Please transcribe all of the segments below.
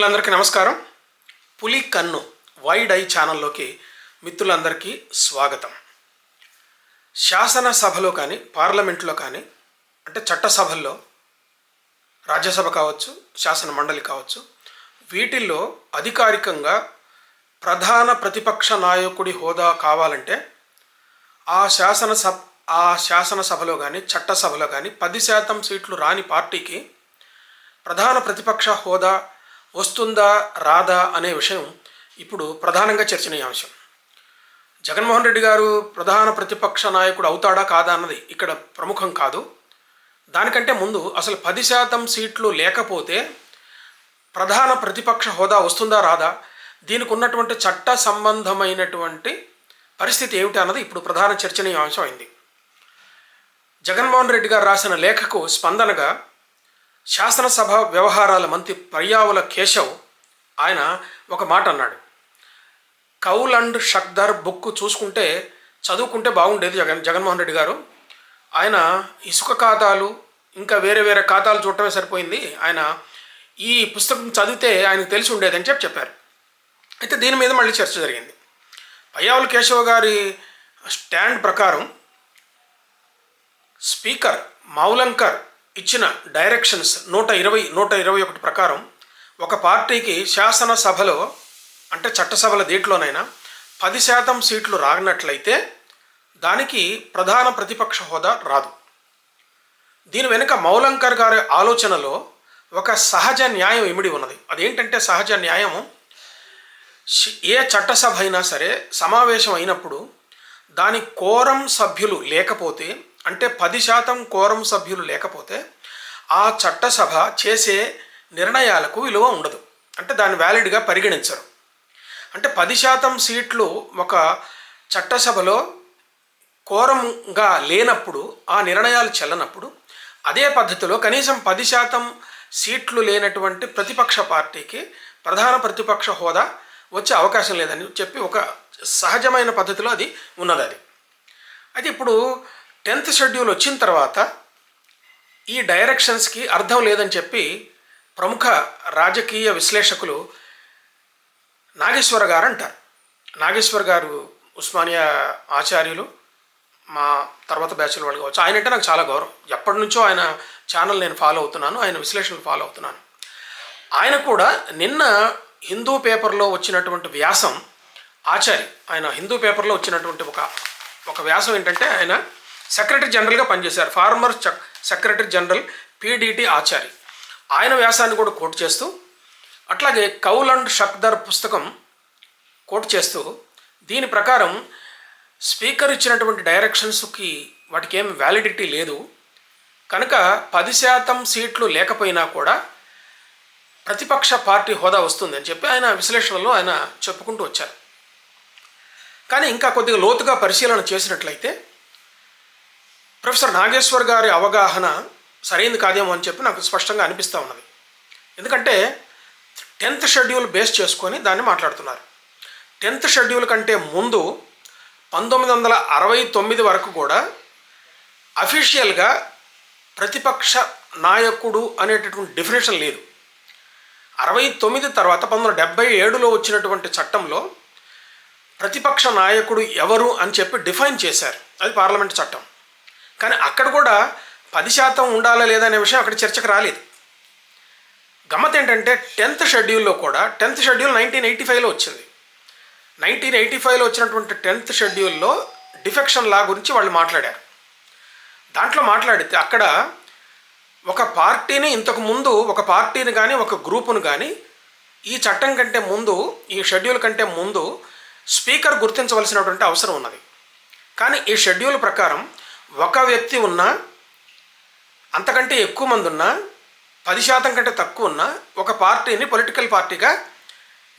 మిత్రులందరికీ నమస్కారం. పులి కన్ను వైడ్ ఐ ఛానల్లోకి మిత్రులందరికీ స్వాగతం. శాసనసభలో కానీ పార్లమెంట్లో కానీ అంటే చట్టసభల్లో రాజ్యసభ కావచ్చు శాసన మండలి కావచ్చు వీటిల్లో అధికారికంగా ప్రధాన ప్రతిపక్ష నాయకుడి హోదా కావాలంటే ఆ శాసనసభ ఆ శాసనసభలో కానీ చట్టసభలో కానీ పది శాతం సీట్లు రాని పార్టీకి ప్రధాన ప్రతిపక్ష హోదా వస్తుందా రాదా అనే విషయం ఇప్పుడు ప్రధానంగా చర్చనీయాంశం. జగన్మోహన్ రెడ్డి గారు ప్రధాన ప్రతిపక్ష నాయకుడు అవుతాడా కాదా అన్నది ఇక్కడ ప్రముఖం కాదు. దానికంటే ముందు అసలు పది శాతం సీట్లు లేకపోతే ప్రధాన ప్రతిపక్ష హోదా వస్తుందా రాదా? దీనికి ఉన్నటువంటి చట్ట సంబంధమైనటువంటి పరిస్థితి ఏమిటి అన్నది ఇప్పుడు ప్రధాన చర్చనీయాంశం అయింది. జగన్మోహన్ రెడ్డి గారు రాసిన లేఖకు స్పందనగా శాసనసభ వ్యవహారాల మంత్రి పర్యావుల కేశవ్ ఆయన ఒక మాట అన్నాడు. కౌల్ అండ్ షక్దర్ బుక్ చూసుకుంటే చదువుకుంటే బాగుండేది జగన్ జగన్మోహన్ రెడ్డి గారు. ఆయన ఇసుక ఖాతాలు ఇంకా వేరే వేరే ఖాతాలు చూడటమే సరిపోయింది. ఆయన ఈ పుస్తకం చదివితే ఆయనకు తెలిసి ఉండేది అని చెప్పి చెప్పారు. అయితే దీని మీద మళ్ళీ చర్చ జరిగింది. పయ్యావుల కేశవ్ గారి స్టాండ్ ప్రకారం స్పీకర్ మౌలంకర్ ఇచ్చిన డైరెక్షన్స్ నూట ఇరవై నూట ఇరవై ఒకటి ప్రకారం ఒక పార్టీకి శాసనసభలో అంటే చట్టసభల దీంట్లోనైనా పది శాతం సీట్లు రానట్లయితే దానికి ప్రధాన ప్రతిపక్ష హోదా రాదు. దీని వెనుక మౌలంకర్ గారి ఆలోచనలో ఒక సహజ న్యాయం ఇమిడి ఉన్నది. అదేంటంటే సహజ న్యాయము ఏ చట్టసభ అయినా సరే సమావేశం అయినప్పుడు దాని కోరం సభ్యులు లేకపోతే అంటే పది శాతం కోరం సభ్యులు లేకపోతే ఆ చట్టసభ చేసే నిర్ణయాలకు విలువ ఉండదు. అంటే దాన్ని వ్యాలిడ్గా పరిగణించరు. అంటే పది శాతం సీట్లు ఒక చట్టసభలో కోరంగా లేనప్పుడు ఆ నిర్ణయాలు చెల్లనప్పుడు అదే పద్ధతిలో కనీసం పది శాతం సీట్లు లేనటువంటి ప్రతిపక్ష పార్టీకి ప్రధాన ప్రతిపక్ష హోదా వచ్చే అవకాశం లేదని చెప్పి ఒక సహజమైన పద్ధతిలో అది ఉన్నది అది అయితే ఇప్పుడు టెన్త్ షెడ్యూల్ వచ్చిన తర్వాత ఈ డైరెక్షన్స్కి అర్థం లేదని చెప్పి ప్రముఖ రాజకీయ విశ్లేషకులు నాగేశ్వర గారు అంటారు. నాగేశ్వర్ గారు ఉస్మానియా ఆచార్యులు మా తర్వాత బ్యాచ్ల వాళ్ళు కావచ్చు. ఆయన అంటే నాకు చాలా గౌరవం. ఎప్పటి నుంచో ఆయన ఛానల్ నేను ఫాలో అవుతున్నాను ఆయన విశ్లేషణలు ఫాలో అవుతున్నాను. ఆయన కూడా నిన్న హిందూ పేపర్లో వచ్చినటువంటి వ్యాసం ఆచారి ఆయన హిందూ పేపర్లో వచ్చినటువంటి ఒక ఒక వ్యాసం ఏంటంటే ఆయన సెక్రటరీ జనరల్గా పనిచేశారు. ఫార్మర్ చక్- సెక్రటరీ జనరల్ పీడిటి ఆచారి. ఆయన వ్యాసాన్ని కూడా కోట్ చేస్తూ అట్లాగే కౌల్ అండ్ షక్దర్ పుస్తకం కోట్ చేస్తూ దీని ప్రకారం స్పీకర్ ఇచ్చినటువంటి డైరెక్షన్స్కి వాటికి ఏం వ్యాలిడిటీ లేదు. కనుక పది శాతం సీట్లు లేకపోయినా కూడా ప్రతిపక్ష పార్టీ హోదా వస్తుంది అని చెప్పి ఆయన విశ్లేషణలో ఆయన చెప్పుకుంటూ వచ్చారు. కానీ ఇంకా కొద్దిగా లోతుగా పరిశీలన చేసినట్లయితే ప్రొఫెసర్ నాగేశ్వర్ గారి అవగాహన సరైంది కాదేమో అని చెప్పి నాకు స్పష్టంగా అనిపిస్తూ ఉన్నది. ఎందుకంటే టెన్త్ షెడ్యూల్ బేస్ చేసుకొని దాన్ని మాట్లాడుతున్నారు. టెన్త్ షెడ్యూల్ కంటే ముందు పంతొమ్మిది వందల అరవై తొమ్మిది వరకు కూడా అఫీషియల్గా ప్రతిపక్ష నాయకుడు అనేటటువంటి డెఫినేషన్ లేదు. అరవై తొమ్మిది తర్వాత పంతొమ్మిది డెబ్బై ఏడులో వచ్చినటువంటి చట్టంలో ప్రతిపక్ష నాయకుడు ఎవరు అని చెప్పి డిఫైన్ చేశారు. అది పార్లమెంట్ చట్టం. కానీ అక్కడ కూడా పది శాతం ఉండాలా లేదా అనే విషయం అక్కడ చర్చకు రాలేదు. గమ్మత్ ఏంటంటే టెన్త్ షెడ్యూల్లో కూడా టెన్త్ షెడ్యూల్ నైన్టీన్ ఎయిటీ ఫైవ్లో వచ్చింది. నైన్టీన్ ఎయిటీ ఫైవ్లో వచ్చినటువంటి టెన్త్ షెడ్యూల్లో డిఫెక్షన్ లా గురించి వాళ్ళు మాట్లాడారు. దాంట్లో మాట్లాడితే అక్కడ ఒక పార్టీని ఇంతకు ముందు ఒక పార్టీని కానీ ఒక గ్రూపును కానీ ఈ చట్టం కంటే ముందు ఈ షెడ్యూల్ కంటే ముందు స్పీకర్ గుర్తించవలసినటువంటి అవసరం ఉన్నది. కానీ ఈ షెడ్యూల్ ప్రకారం ఒక వ్యక్తి ఉన్నా అంతకంటే ఎక్కువ మంది ఉన్నా పది శాతం కంటే తక్కువ ఉన్నా ఒక పార్టీని పొలిటికల్ పార్టీగా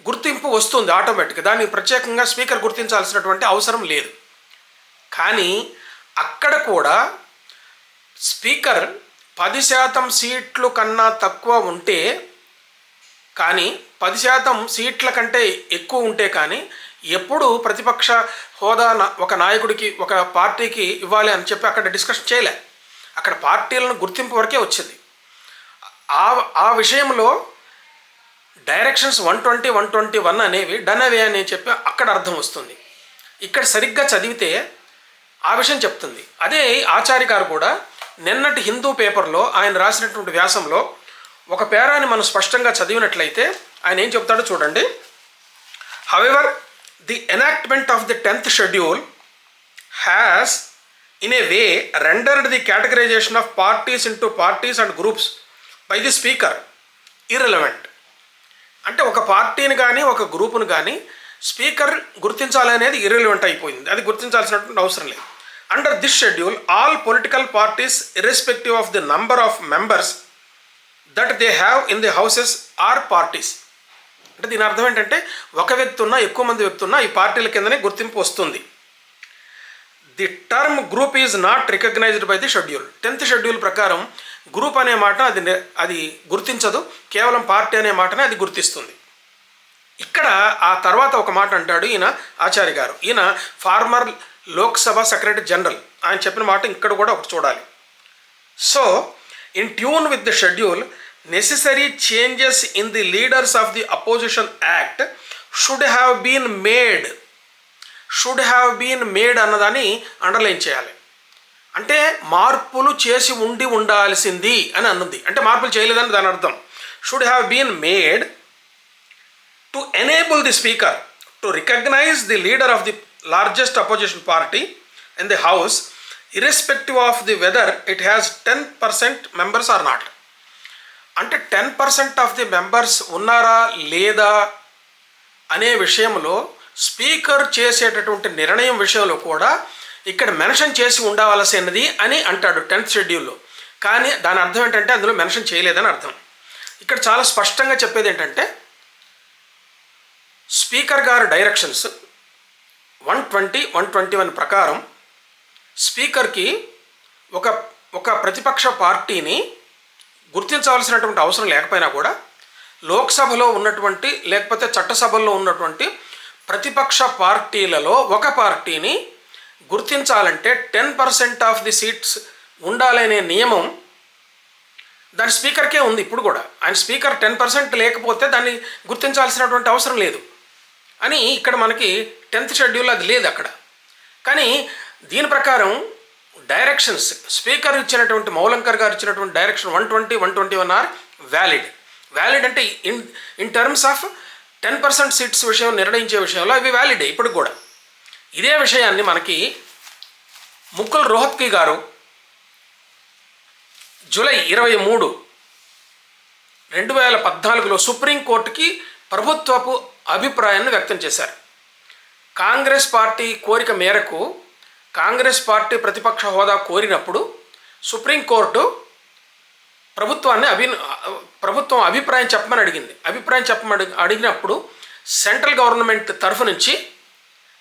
గుర్తింపు వస్తుంది ఆటోమేటిక్గా దాన్ని ప్రత్యేకంగా స్పీకర్ గుర్తించాల్సినటువంటి అవసరం లేదు. కానీ అక్కడ కూడా స్పీకర్ పది శాతం సీట్లు కన్నా తక్కువ ఉంటే కానీ పది శాతం సీట్ల కంటే ఎక్కువ ఉంటే కానీ ఎప్పుడు ప్రతిపక్ష హోదా ఒక నాయకుడికి ఒక పార్టీకి ఇవ్వాలి అని చెప్పి అక్కడ డిస్కషన్ చేయలే. అక్కడ పార్టీలను గుర్తింపు వరకే వచ్చింది. ఆ ఆ విషయంలో directions one twenty one twenty one అనేవి డన్ అవే అని చెప్పి అక్కడ అర్థం వస్తుంది. ఇక్కడ సరిగ్గా చదివితే ఆ విషయం చెప్తుంది. అదే ఆచార్య గారు కూడా నిన్నటి హిందూ పేపర్లో ఆయన రాసినటువంటి వ్యాసంలో ఒక పేరాన్ని మనం స్పష్టంగా చదివినట్లయితే ఆయన ఏం చెప్తాడో చూడండి. However the enactment of the tenth schedule has in a way rendered the categorization of parties into parties and groups by the speaker. irrelevant అంటే ఒక పార్టీని కానీ ఒక గ్రూపును కానీ స్పీకర్ గుర్తించాలనేది ఇర్రెలివెంట్ అయిపోయింది. అది గుర్తించాల్సినటువంటి అవసరం లేదు. Under this schedule all political parties irrespective of the number of members that they have in the houses are parties అంటే దీని అర్థం ఏంటంటే ఒక వ్యక్తి ఉన్నా ఎక్కువ మంది వ్యక్తి ఉన్నా ఈ పార్టీల కిందనే గుర్తింపు వస్తుంది. The term group is not recognised by the schedule tenth schedule ప్రకారం గ్రూప్ అనే మాట అది అది గుర్తించదు. కేవలం పార్టీ అనే మాటనే అది గుర్తిస్తుంది. ఇక్కడ ఆ తర్వాత ఒక మాట అంటాడు ఈయన ఆచార్య గారు. ఈయన ఫార్మర్ లోక్సభ సెక్రటరీ జనరల్. ఆయన చెప్పిన మాట ఇక్కడ కూడా ఒకటి చూడాలి. So in tune with the schedule necessary changes in the leaders of the opposition act should have been made should have been made అన్నదాన్ని అండర్లైన్ చేయాలి. అంటే మార్పులు చేసి ఉండి ఉండాల్సింది అని అన్నది. అంటే మార్పులు చేయలేదని దాని అర్థం. Should have been made to enable the speaker to recognise the leader of the largest opposition party in the house irrespective of the whether it has ten percent members or not అంటే ten percent of the members ఉన్నారా లేదా అనే విషయంలో speaker చేసేటటువంటి నిర్ణయం విషయంలో కూడా ఇక్కడ మెన్షన్ చేసి ఉండవలసినది అని అంటాడు టెన్త్ షెడ్యూల్లో. కానీ దాని అర్థం ఏంటంటే అందులో మెన్షన్ చేయలేదని అర్థం. ఇక్కడ చాలా స్పష్టంగా చెప్పేది ఏంటంటే స్పీకర్ గారు directions one twenty one twenty one ప్రకారం స్పీకర్కి ఒక ఒక ప్రతిపక్ష పార్టీని గుర్తించవలసినటువంటి అవసరం లేకపోయినా కూడా లోక్సభలో ఉన్నటువంటి లేకపోతే చట్టసభల్లో ఉన్నటువంటి ప్రతిపక్ష పార్టీలలో ఒక పార్టీని గుర్తించాలంటే ten percent of the seats ఉండాలనే నియమం దాని స్పీకర్కే ఉంది ఇప్పుడు కూడా. ఆయన స్పీకర్ టెన్ పర్సెంట్ లేకపోతే దాన్ని గుర్తించాల్సినటువంటి అవసరం లేదు. అని ఇక్కడ మనకి టెన్త్ షెడ్యూల్ అది లేదు అక్కడ. కానీ దీని ప్రకారం డైరెక్షన్స్ స్పీకర్ ఇచ్చినటువంటి మౌలంకర్ గారు ఇచ్చినటువంటి direction one twenty one twenty one are valid valid అంటే in in terms of ten percent seats విషయం నిర్ణయించే విషయంలో అవి వ్యాలిడే ఇప్పుడు కూడా. ఇదే విషయాన్ని మనకి ముక్కుల్ రోహత్కి గారు జూలై ఇరవై మూడు రెండు వేల పద్నాలుగులో సుప్రీంకోర్టుకి ప్రభుత్వపు అభిప్రాయాన్ని వ్యక్తం చేశారు. కాంగ్రెస్ పార్టీ కోరిక మేరకు కాంగ్రెస్ పార్టీ ప్రతిపక్ష హోదా కోరినప్పుడు సుప్రీంకోర్టు ప్రభుత్వాన్ని అభి ప్రభుత్వం అభిప్రాయం చెప్పమని అడిగింది. అభిప్రాయం చెప్పమని అడిగినప్పుడు సెంట్రల్ గవర్నమెంట్ తరఫు నుంచి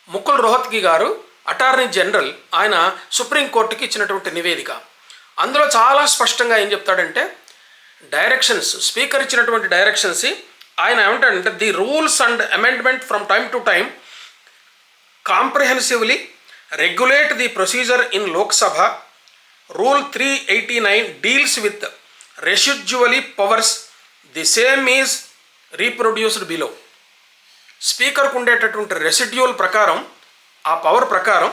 ముకుల్ రోహత్గి గారు అటార్నీ జనరల్ ఆయన సుప్రీంకోర్టుకి ఇచ్చినటువంటి నివేదిక. అందులో చాలా స్పష్టంగా ఏం చెప్తాడంటే డైరెక్షన్స్ స్పీకర్ ఇచ్చినటువంటి డైరెక్షన్స్ ఆయన ఏమంటాడంటే the rules and amendment from time to time comprehensively regulate the procedure in Lok Sabha rule three eighty nine deals with residually powers the same is reproduced below స్పీకర్కు ఉండేటటువంటి residual ప్రకారం ఆ power ప్రకారం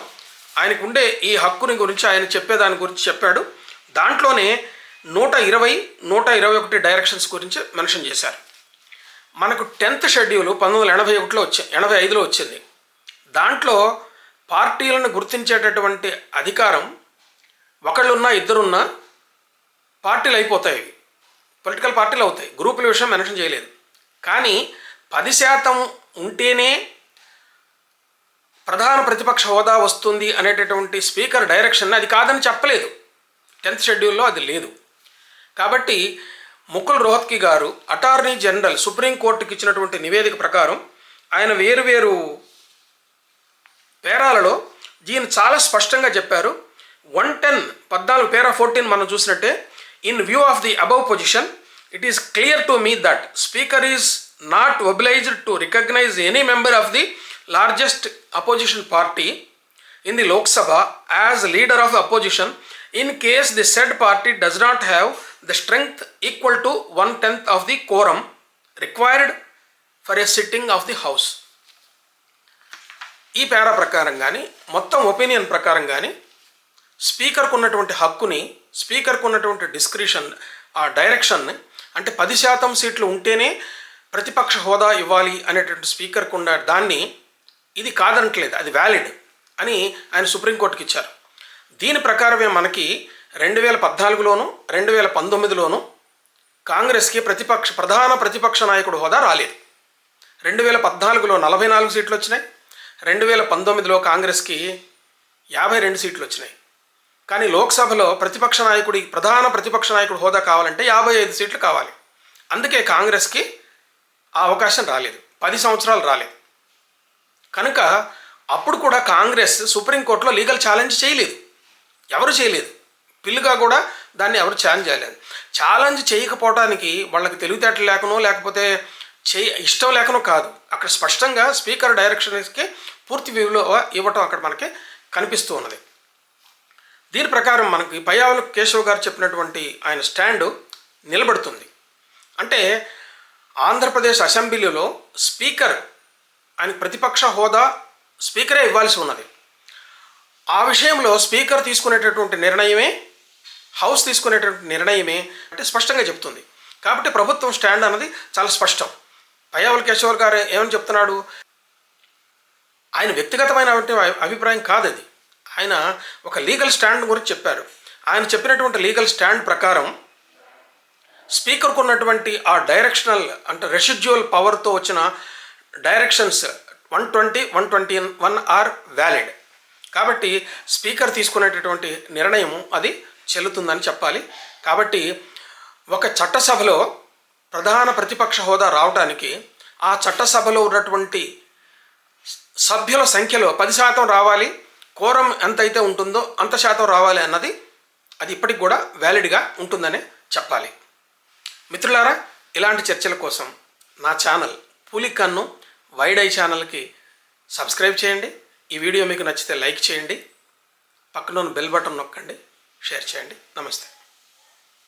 ఆయనకు ఉండే ఈ హక్కుని గురించి ఆయన చెప్పేదాని గురించి చెప్పాడు. దాంట్లోనే నూట ఇరవై నూట ఇరవై ఒకటి డైరెక్షన్స్ గురించి మెన్షన్ చేశారు. మనకు టెన్త్ షెడ్యూల్ పంతొమ్మిది వందల ఎనభై ఒకటిలో వచ్చి ఎనభై ఐదులో వచ్చింది. దాంట్లో పార్టీలను గుర్తించేటటువంటి అధికారం ఒకళ్ళున్నా ఇద్దరున్నా పార్టీలు అయిపోతాయి పొలిటికల్ పార్టీలు అవుతాయి గ్రూపుల విషయం మెన్షన్ చేయలేదు. కానీ పది శాతం ఉంటేనే ప్రధాన ప్రతిపక్ష హోదా వస్తుంది అనేటటువంటి స్పీకర్ డైరెక్షన్ అది కాదని చెప్పలేదు. టెన్త్ షెడ్యూల్లో అది లేదు. కాబట్టి ముకుల్ రోహత్కి గారు అటార్నీ జనరల్ సుప్రీంకోర్టుకి ఇచ్చినటువంటి నివేదిక ప్రకారం ఆయన వేరు వేరు పేరాలలో దీన్ని చాలా స్పష్టంగా చెప్పారు. వన్ టెన్ పద్నాలుగు పేరా ఫోర్టీన్ మనం చూసినట్టే in view of the above position it is clear to me that speaker is not obliged to recognise any member of the largest opposition party in the Lok Sabha as leader of opposition in case the said party does not have the strength equal to one tenth of the quorum required for a sitting of the house. ఈ para ప్రకారం కానీ మొత్తం opinion ప్రకారం కానీ స్పీకర్కు ఉన్నటువంటి హక్కుని స్పీకర్కు ఉన్నటువంటి discretion ఆ డైరెక్షన్ని అంటే పది శాతం సీట్లు ఉంటేనే ప్రతిపక్ష హోదా ఇవ్వాలి అనేటువంటి స్పీకర్కు ఉన్న దాన్ని ఇది కాదనట్లేదు అది వ్యాలిడ్ అని ఆయన సుప్రీంకోర్టుకి ఇచ్చారు. దీని ప్రకారమే మనకి రెండు వేల పద్నాలుగులోను రెండు వేల పంతొమ్మిదిలోను కాంగ్రెస్కి ప్రతిపక్ష ప్రధాన ప్రతిపక్ష నాయకుడు హోదా రాలేదు. రెండు వేల పద్నాలుగులో నలభై నాలుగు సీట్లు వచ్చినాయి. రెండు వేల పంతొమ్మిదిలో కాంగ్రెస్కి యాభై రెండు సీట్లు వచ్చినాయి. కానీ లోక్సభలో ప్రతిపక్ష నాయకుడి ప్రధాన ప్రతిపక్ష నాయకుడు హోదా కావాలంటే యాభై ఐదు సీట్లు కావాలి. అందుకే కాంగ్రెస్కి ఆ అవకాశం రాలేదు. పది సంవత్సరాలు రాలేదు. కనుక అప్పుడు కూడా కాంగ్రెస్ సుప్రీంకోర్టులో లీగల్ ఛాలెంజ్ చేయలేదు. ఎవరు చేయలేదు. పిల్లుగా కూడా దాన్ని ఎవరు ఛాలెంజ్ చేయలేదు. ఛాలెంజ్ చేయకపోవడానికి వాళ్ళకి తెలివితేటలు లేకనో లేకపోతే చే ఇష్టం లేకనో కాదు. అక్కడ స్పష్టంగా స్పీకర్ డైరెక్షన్స్కి పూర్తి విలువ ఇవ్వటం అక్కడ మనకి కనిపిస్తూ ఉన్నది. దీని ప్రకారం మనకి పయ్యావుల కేశవ్ గారు చెప్పినటువంటి ఆయన స్టాండ్ నిలబడుతుంది. అంటే ఆంధ్రప్రదేశ్ అసెంబ్లీలో స్పీకర్ ఆయన ప్రతిపక్ష హోదా స్పీకరే ఇవ్వాల్సి ఉన్నది. ఆ విషయంలో స్పీకర్ తీసుకునేటటువంటి నిర్ణయమే హౌస్ తీసుకునేటటువంటి నిర్ణయమే అంటే స్పష్టంగా చెప్తుంది. కాబట్టి ప్రభుత్వం స్టాండ్ అన్నది చాలా స్పష్టం. పయ్యావుల కేశవర్ గారు ఏమని చెప్తున్నాడు? ఆయన వ్యక్తిగతమైన అభిప్రాయం కాదు అది ఆయన ఒక లీగల్ స్టాండ్ గురించి చెప్పారు. ఆయన చెప్పినటువంటి లీగల్ స్టాండ్ ప్రకారం స్పీకర్కు ఉన్నటువంటి ఆ డైరెక్షనల్ అంటే రెసిడ్యువల్ పవర్తో వచ్చిన directions one twenty one twenty one are valid. కాబట్టి స్పీకర్ తీసుకునేటటువంటి నిర్ణయం అది చెల్లుతుందని చెప్పాలి. కాబట్టి ఒక చట్టసభలో ప్రధాన ప్రతిపక్ష హోదా రావడానికి ఆ చట్టసభలో ఉన్నటువంటి సభ్యుల సంఖ్యలో పది శాతం రావాలి కోరం ఎంతైతే ఉంటుందో అంత శాతం రావాలి అన్నది అది ఇప్పటికి కూడా వ్యాలిడ్గా ఉంటుందనే చెప్పాలి. మిత్రులారా ఇలాంటి చర్చల కోసం నా ఛానల్ పులికన్ను వైడ్ ఐ ఛానల్కి సబ్స్క్రైబ్ చేయండి. ఈ వీడియో మీకు నచ్చితే లైక్ చేయండి. పక్కన బెల్ బటన్ నొక్కండి. షేర్ చేయండి. నమస్తే.